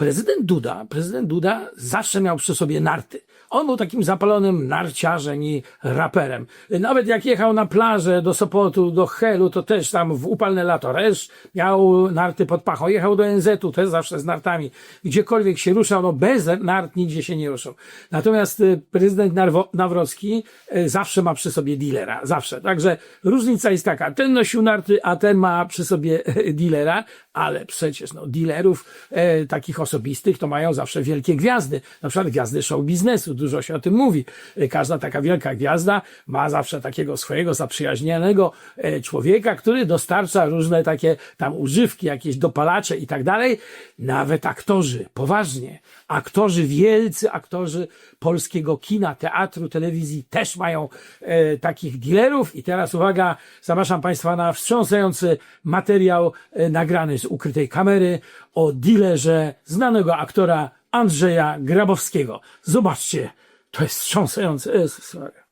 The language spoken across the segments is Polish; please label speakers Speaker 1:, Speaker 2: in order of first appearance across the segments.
Speaker 1: prezydent Duda, prezydent Duda zawsze miał przy sobie narty. On był takim zapalonym narciarzem i raperem. Nawet jak jechał na plażę do Sopotu, do Helu, to też tam w upalne lato resz miał narty pod pachą. Jechał do NZ-u też zawsze z nartami. Gdziekolwiek się ruszał, no bez nart nigdzie się nie ruszał. Natomiast y, prezydent Narwo- Nawrocki y, zawsze ma przy sobie dealera. Zawsze. Także różnica jest taka. Ten nosił narty, a ten ma przy sobie dealera, ale przecież no, dealerów e, takich osobistych to mają zawsze wielkie gwiazdy. Na przykład gwiazdy show biznesu. Dużo się o tym mówi. E, Każda taka wielka gwiazda ma zawsze takiego swojego zaprzyjaźnionego e, człowieka, który dostarcza różne takie tam używki, jakieś dopalacze i tak dalej. Nawet aktorzy, poważnie. Aktorzy, wielcy aktorzy polskiego kina, teatru, telewizji też mają e, takich dealerów. I teraz uwaga, zapraszam Państwa na wstrząsający materiał e, nagrany z ukrytej kamery o dealerze znanego aktora Andrzeja Grabowskiego. Zobaczcie, to jest wstrząsające. Maria.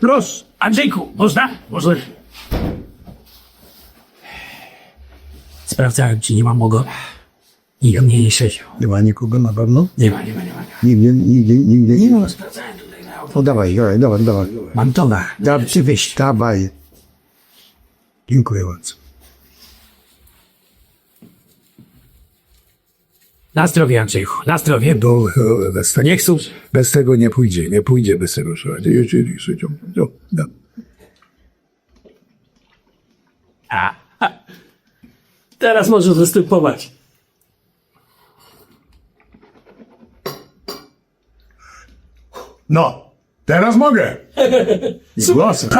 Speaker 1: Proszę, Andrzejku, można? Można. Sprawdzałem, czy nie ma mogo. Nikt mnie nie siedział.
Speaker 2: Nie ma nikogo na pewno?
Speaker 1: Nie ma, nie ma, nie ma.
Speaker 2: Nigdy.
Speaker 1: Nie ma, sprawdzałem tutaj na
Speaker 2: No dawaj, dawaj, dawaj, dawaj.
Speaker 1: Mam towar.
Speaker 2: Da,
Speaker 1: Przywyś.
Speaker 2: dawaj. Dziękuję bardzo.
Speaker 1: Na zdrowie, Andrzejku, na zdrowie.
Speaker 3: No, e, bez, to nie chcą, bez tego nie pójdzie, nie pójdzie bez tego. No, no.
Speaker 1: A, a. Teraz możesz występować.
Speaker 3: no, teraz mogę. I głosem.